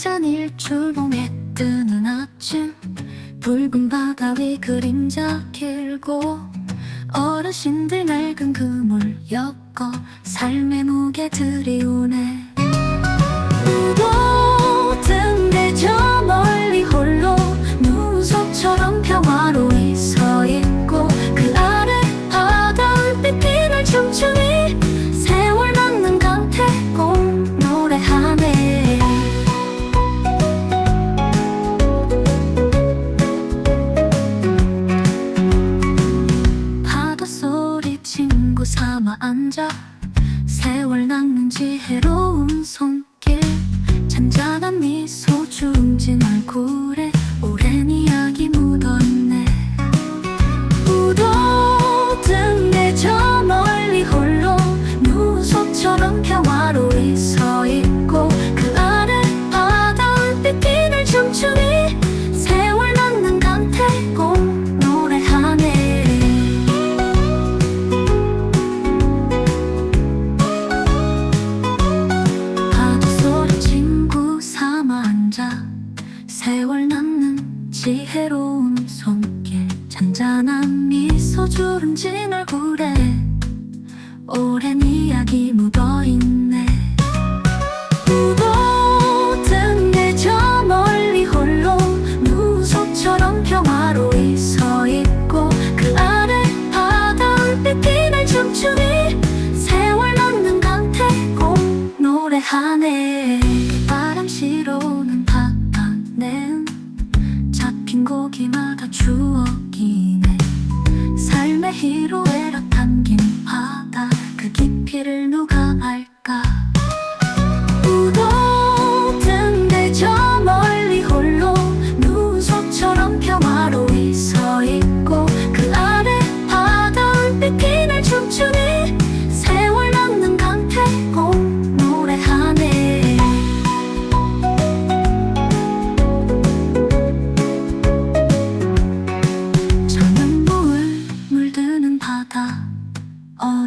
성산일 출봉에 뜨는 아침 붉은 바다 위 그림자 길고 어르신들 낡은 그물 엮어 삶의 무게 들이우네 삼아 앉아 세월 낚는 지혜로운 손길 잔잔한 미소 중진 얼굴에 지혜로운 손길 잔잔한 미소 주름진 얼굴에 오랜 이야기 묻어있네. 우거든 내저 멀리 홀로 누속처럼 평화로이 서 있고 그 아래 바다 불빛 피날 춤추니 세월 남는 강태공 노래하네 희로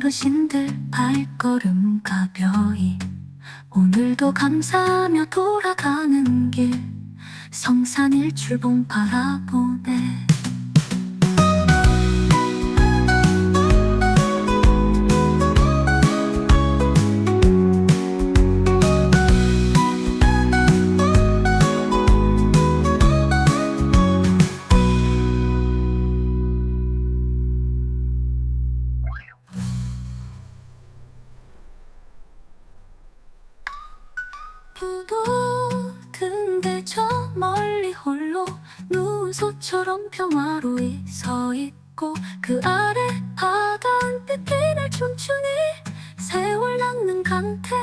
어르신들 발걸음 가벼이 오늘도 감사하며 돌아가는 길 성산 일출봉 바라보 부도근데 저 멀리 홀로 눈소처럼 평화로이 서 있고 그 아래 바다 빛 피날 춤추니 세월 낚는 강태공